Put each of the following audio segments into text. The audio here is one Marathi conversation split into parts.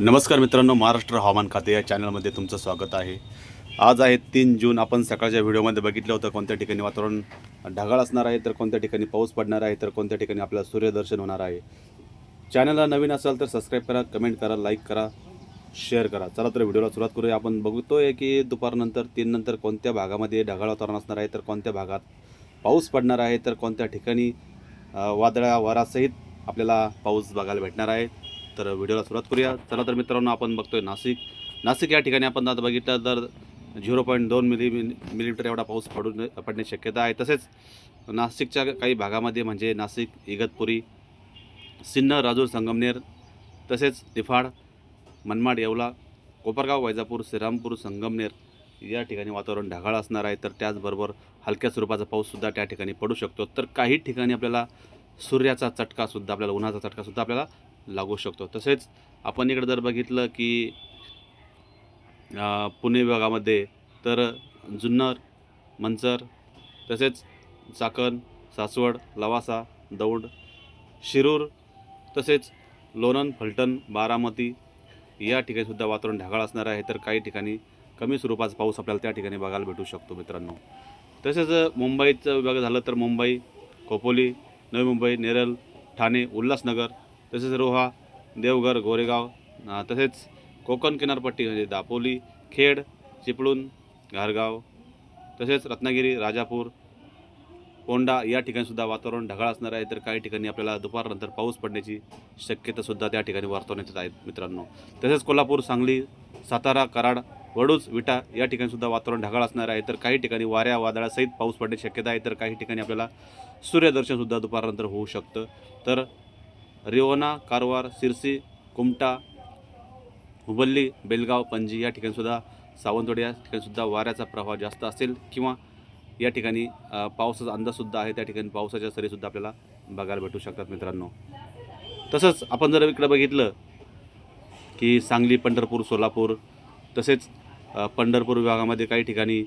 नमस्कार मित्रांनो महाराष्ट्र हवामान खाते या चॅनलमध्ये तुमचं स्वागत आहे. आज आहे तीन जून आपण सकाळच्या व्हिडिओमध्ये बघितलं होतं कोणत्या ठिकाणी वातावरण ढगाळ असणार आहे तर कोणत्या ठिकाणी पाऊस पडणार आहे तर कोणत्या ठिकाणी आपलं सूर्यदर्शन होणार आहे. चॅनलला नवीन असाल तर सबस्क्राईब करा कमेंट करा लाईक करा शेअर करा. चला तर व्हिडिओला सुरुवात करूया. आपण बघतोय की दुपारनंतर तीन नंतर कोणत्या भागामध्ये ढगाळ वातावरण असणार आहे तर कोणत्या भागात पाऊस पडणार आहे तर कोणत्या ठिकाणी वादळा वारासहित आपल्याला पाऊस बघायला भेटणार आहे. तर व्हिडिओला सुरुवात करूया. चला तर मित्रांनो आपण बघतोय नाशिक. नाशिक या ठिकाणी आपण आता बघितलं तर झिरो पॉईंट दोन मिली मिलीमीटर एवढा पाऊस पडून पडण्याची शक्यता आहे. तसेच नाशिकच्या काही भागामध्ये म्हणजे नाशिक इगतपुरी सिन्नर राजूर संगमनेर तसेच निफाड मनमाड येवला कोपरगाव वैजापूर श्रीरामपूर संगमनेर या ठिकाणी वातावरण ढगाळ असणार आहे. तर त्याचबरोबर हलक्या स्वरूपाचा पाऊससुद्धा त्या ठिकाणी पडू शकतो. तर काही ठिकाणी आपल्याला सूर्याचा चटकासुद्धा आपल्याला उन्हाचा चटकासुद्धा आपल्याला लागू शकतो. तसेच आपण इकडे जर बघितलं की पुणे विभागामध्ये तर जुन्नर मंचर तसेच चाकण सासवड लवासा दौंड शिरूर तसेच लोणंद फलटण बारामती या ठिकाणीसुद्धा वातावरण ढगाळ असणार आहे. तर काही ठिकाणी कमी स्वरूपाचा पाऊस आपल्याला त्या ठिकाणी बघायला भेटू शकतो मित्रांनो. तसेच मुंबईचं विभाग झालं तर मुंबई खोपोली नवी मुंबई नेरल ठाणे उल्हासनगर तसेच रोहा देवघर गोरेगाव तसेच कोकण किनारपट्टी म्हणजे दापोली खेड चिपळूण घारगाव तसेच रत्नागिरी राजापूर कोंडा या ठिकाणीसुद्धा वातावरण ढगाळ असणार आहे. तर काही ठिकाणी आपल्याला दुपारनंतर पाऊस पडण्याची शक्यतासुद्धा त्या ठिकाणी वर्तवण्यात येत आहेत मित्रांनो. तसेच कोल्हापूर सांगली सातारा कराड वडूज विटा या ठिकाणीसुद्धा वातावरण ढगाळ असणार आहे. तर काही ठिकाणी वाऱ्या वादळासहित पाऊस पडण्याची शक्यता आहे. तर काही ठिकाणी आपल्याला सूर्यदर्शनसुद्धा दुपारनंतर होऊ शकतं. तर रिओना कारवार सिरसी कुमटा हुबल्ली बेलगाव पणजी या ठिकाणीसुद्धा सावंतवाडी या ठिकाणीसुद्धा वाऱ्याचा प्रवाह जास्त असेल किंवा या ठिकाणी पावसाचा अंदाजसुद्धा आहे त्या ठिकाणी पावसाच्या सरीसुद्धा आपल्याला बघायला भेटू शकतात मित्रांनो. तसंच आपण जर इकडं बघितलं की सांगली पंढरपूर सोलापूर तसेच पंढरपूर विभागामध्ये काही ठिकाणी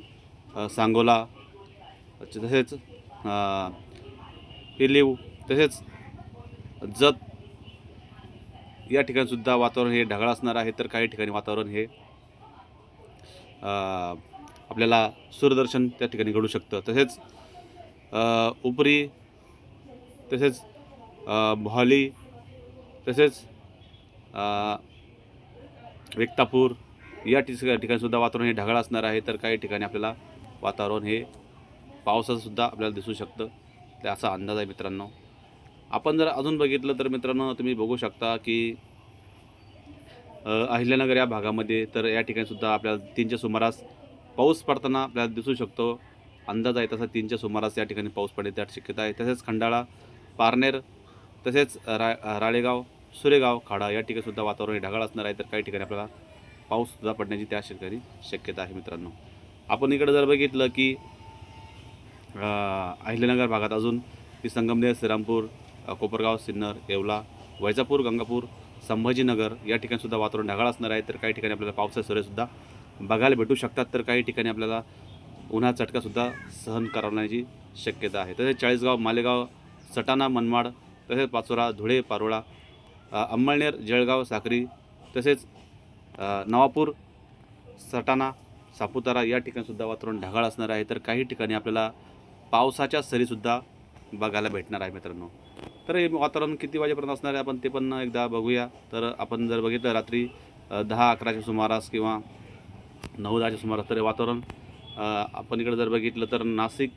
सांगोला तसेच पिलीव तसेच जत या ठिकाणीसुद्धा वातावरण हे ढगाळ असणार आहे तर काही ठिकाणी वातावरण हे आपल्याला सूर्यदर्शन त्या ठिकाणी घडू शकतं. तसेच उपरी तसेच भॉली तसेच वेक्तापूर या ठिक ठिकाणीसुद्धा वातावरण हे ढगाळ असणार आहे तर काही ठिकाणी आपल्याला वातावरण हे पावसाचंसुद्धा आपल्याला दिसू शकतं. असा अंदाज आहे मित्रांनो. आपण जर अजून बघितलं तर मित्रांनो तुम्ही बघू शकता की अहिल्यानगर या भागामध्ये तर या ठिकाणीसुद्धा आपल्याला तीनच्या सुमारास पाऊस पडताना आपल्याला दिसू शकतो. अंदाज आहे तसा तीनच्या सुमारास या ठिकाणी पाऊस पडण्याची शक्यता आहे. तसेच खंडाळा पारनेर तसेच रा राळेगाव सुरेगाव खाडा या ठिकाणीसुद्धा वातावरण हे ढगाळ असणार आहे. तर काही ठिकाणी आपल्याला पाऊससुद्धा पडण्याची त्या ठिकाणी शक्यता आहे मित्रांनो. आपण इकडं जर बघितलं की अहिल्यानगर भागात अजून की संगमनेर श्रीरामपूर कोपरगाव सिन्नर येवला वैजापूर गंगापूर संभाजीनगर या ठिकाणीसुद्धा वातावरण ढगाळ असणार आहे. तर काही ठिकाणी आपल्याला पावसाचे सरेसुद्धा बघायला भेटू शकतात. तर काही ठिकाणी आपल्याला उन्हा चटकासुद्धा सहन करण्याची शक्यता आहे. तसेच चाळीसगाव मालेगाव सटाणा मनमाड तसेच पाचोरा धुळे पारोळा अंमळनेर जळगाव साक्री तसेच नवापूर सटाणा सापुतारा या ठिकाणीसुद्धा वातावरण ढगाळ असणार आहे. तर काही ठिकाणी आपल्याला पावसाच्या सरीसुद्धा बघायला भेटणार आहे मित्रांनो. तर हे वातावरण किती वाजेपर्यंत असणार आहे आपण ते पण एकदा बघूया. तर आपण जर बघितलं रात्री दहा अकराच्या सुमारास किंवा नऊ दहाच्या सुमारास तर हे वातावरण आपण इकडे जर बघितलं तर नाशिक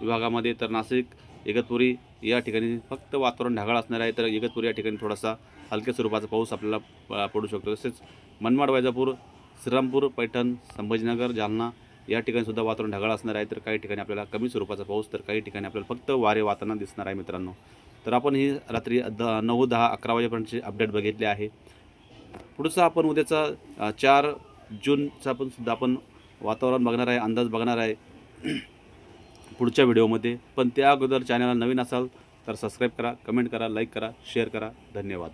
विभागामध्ये तर नाशिक इगतपुरी या ठिकाणी फक्त वातावरण ढगाळ असणार आहे. तर इगतपुरी या ठिकाणी थोडासा हलक्या स्वरूपाचा पाऊस आपल्याला पडू शकतो. तसेच मनमाड वैजापूर श्रीरामपूर पैठण संभाजीनगर जालना या ठिकाणी सुद्धा वातावरण ढगाळ असणार आहे. तर काही ठिकाणी आपल्याला कमी स्वरूपाचा पाऊस तर काही ठिकाणी आपल्याला फक्त वारे वातावरण दिसणार आहे मित्रांनो. तर आपण ही रात्री द नऊ दहा अकरा वाजेपर्यंतचे अपडेट बघितले आहे. पुढचा आपण उद्याचा चार जूनचा पण सुद्धा आपण वातावरण बघणार आहे अंदाज बघणार आहे. पुढच्या व्हिडिओमध्ये. पण त्या अगोदर चॅनलला नवीन असाल तर सबस्क्राईब करा कमेंट करा लाईक करा शेअर करा. धन्यवाद.